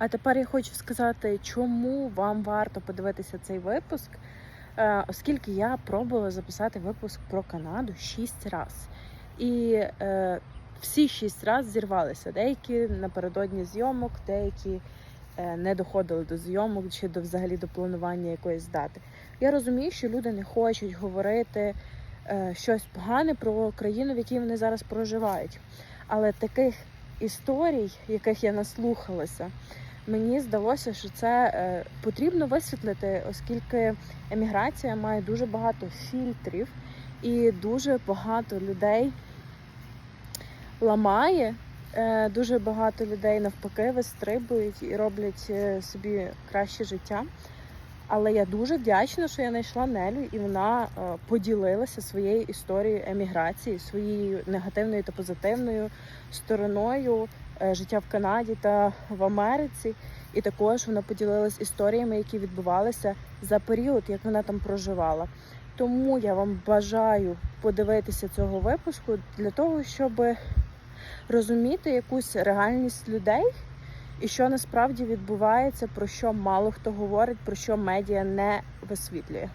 А тепер я хочу сказати, чому вам варто подивитися цей випуск, Е, оскільки я пробувала записати випуск про Канаду шість разів. І е, всі шість разів зірвалися. Деякі напередодні зйомок, деякі е, не доходили до зйомок чи до взагалі до планування якоїсь дати. Я розумію, що люди не хочуть говорити щось погане про країну, в якій вони зараз проживають. Але таких історій, яких я наслухалася, мені здалося, що це е, потрібно висвітлити, оскільки еміграція має дуже багато фільтрів і дуже багато людей ламає. Е, Дуже багато людей навпаки вистрибують і роблять е, собі краще життя. Але я дуже вдячна, що я знайшла Нелю, і вона е, поділилася своєю історією еміграції, своєю негативною та позитивною стороною е, життя в Канаді та в Америці. І також вона поділилась історіями, які відбувалися за період, як вона там проживала. Тому я вам бажаю подивитися цього випуску для того, щоб розуміти якусь реальність людей і що насправді відбувається, про що мало хто говорить, про що медіа не висвітлює.